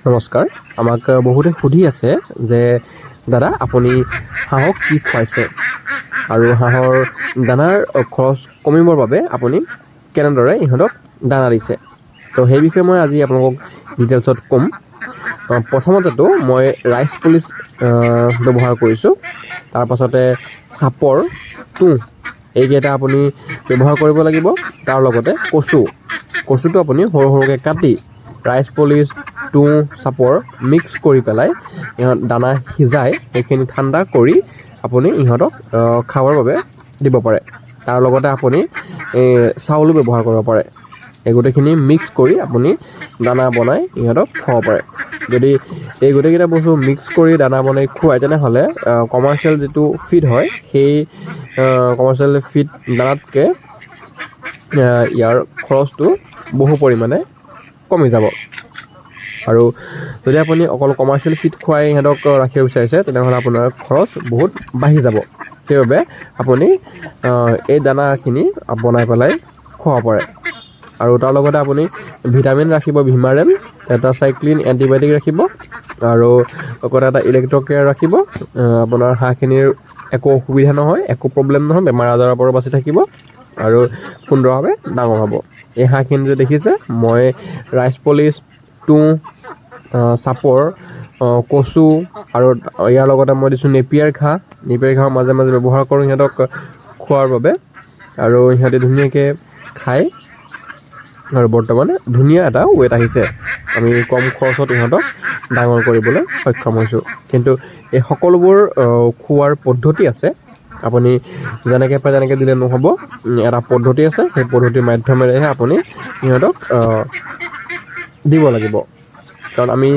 নমস্কাৰ। আমাক বহুতে সুধি আছে যে দাদা আপুনি হাঁহক কি খুৱাইছে? আৰু হাঁহৰ দানাৰ খৰচ কমিবৰ বাবে আপুনি কেনেদৰে ইহঁতক দানা দিছে? তো সেই বিষয়ে মই আজি আপোনালোকক ডিটেইলছত ক'ম। প্ৰথমতেতো মই ৰাইচ পলিচ ব্যৱহাৰ কৰিছোঁ। তাৰপাছতে চাপৰ তুঁহ এইকেইটা আপুনি ব্যৱহাৰ কৰিব লাগিব। তাৰ লগতে কচু। কচুটো আপুনি সৰু সৰুকৈ কাটি ৰাইচ পলিচ তুঁহ চাপৰ মিক্স কৰি পেলাই ইহঁত দানা সিজাই সেইখিনি ঠাণ্ডা কৰি আপুনি ইহঁতক খাবৰ বাবে দিব পাৰে। তাৰ লগতে আপুনি এই চাউলো ব্যৱহাৰ কৰিব পাৰে। এই গোটেইখিনি মিক্স কৰি আপুনি দানা বনাই ইহঁতক খুৱাব পাৰে। যদি এই গোটেইকেইটা বস্তু মিক্স কৰি দানা বনাই খুৱায় তেনেহ'লে কমাৰ্চিয়েল যিটো ফিড হয় সেই কমাৰ্চিয়েল ফিড দানাতকৈ ইয়াৰ খৰচটো বহু পৰিমাণে কমি যাব। আৰু যদি আপুনি অকল কমাৰ্চিয়েল ফিড খুৱাই সিহঁতক ৰাখিব বিচাৰিছে তেনেহ'লে আপোনাৰ খৰচ বহুত বাঢ়ি যাব। সেইবাবে আপুনি এই দানাখিনি বনাই পেলাই খুৱাব পাৰে। আৰু তাৰ লগতে আপুনি ভিটামিন ৰাখিব ভিমাৰেল টেটাচাইক্লিন এণ্টিবায়'টিক ৰাখিব আৰু লগতে এটা ইলেক্ট্ৰকেয়াৰ ৰাখিব। আপোনাৰ হাঁহখিনিৰ একো অসুবিধা নহয় একো প্ৰব্লেম নহয় বেমাৰ আজাৰৰ পৰা বাচি থাকিব আৰু সুন্দৰভাৱে ডাঙৰ হ'ব। এই হাঁহখিনি যে দেখিছে মই ৰাইচ পলিচ তুঁহ চাপৰ কচু আৰু ইয়াৰ লগতে মই দিছোঁ নেপিয়াৰ ঘাঁহ। নেপিয়াৰ ঘাঁহ মাজে মাজে ব্যৱহাৰ কৰোঁ সিহঁতক খোৱাৰ বাবে। আৰু সিহঁতে ধুনীয়াকৈ খায়। আৰু বৰ্তমান ধুনীয়া এটা ৱেট আহিছে। আমি কম খৰচত ইহঁতক ডাঙৰ কৰিবলৈ সক্ষম হৈছোঁ। কিন্তু এই সকলোবোৰ খোৱাৰ পদ্ধতি আছে। আপুনি যেনেকৈ পাৰে তেনেকৈ দিলে নহ'ব। এটা পদ্ধতি আছে। সেই পদ্ধতিৰ মাধ্যমেৰেহে আপুনি ইহঁতক আহ, দিব লাগিব। কাৰণ আমি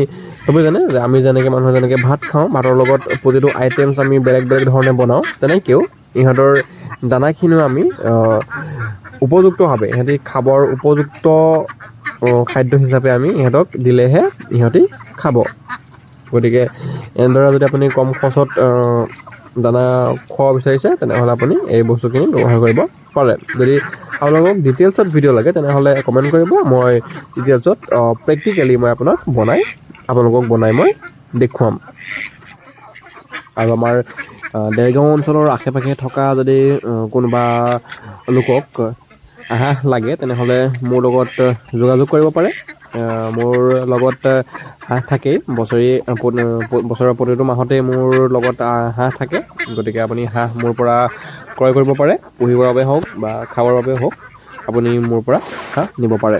চবেই জানে যে আমি যেনেকৈ মানুহে যেনেকৈ ভাত খাওঁ ভাতৰ লগত প্ৰতিটো আইটেমছ আমি বেলেগ বেলেগ ধৰণে বনাওঁ তেনেকৈও ইহঁতৰ দানাখিনিও আমি উপযুক্তভাৱে ইহঁতি খাবৰ উপযুক্ত খাদ্য হিচাপে আমি ইহঁতক দিলেহে ইহঁতি খাব। গতিকে এনেদৰে যদি আপুনি কম খৰচত দানা খুৱাব বিচাৰিছে তেনেহ'লে আপুনি এই বস্তুখিনি ব্যৱহাৰ কৰিব পাৰে। যদি আপোনালোকক ডিটেইলছত ভিডিঅ' লাগে তেনেহ'লে কমেণ্ট কৰিব। মই ডিটেইলছত প্ৰেক্টিকেলি মই আপোনাক বনাই আপোনালোকক বনাই মই দেখুৱাম। আৰু আমাৰ আহ, দেৰগাঁও অঞ্চলৰ আশে পাশে থকা যদি আহ, কোনোবা লোকক হাঁহ লাগে তেনেহ'লে মোৰ লগত আহ, যোগাযোগ কৰিব পাৰে। আহ, মোৰ লগত হাঁহ থাকেই। বছৰি বছৰৰ প্ৰতিটো মাহতেই মোৰ লগত হাঁহ থাকে। গতিকে আপুনি হাঁহ মোৰ পৰা ক্ৰয় কৰিব পাৰে পুহিবৰ বাবে হওক বা খাবৰ বাবে হওক আপুনি মোৰ পৰা হাঁহ নিব পাৰে।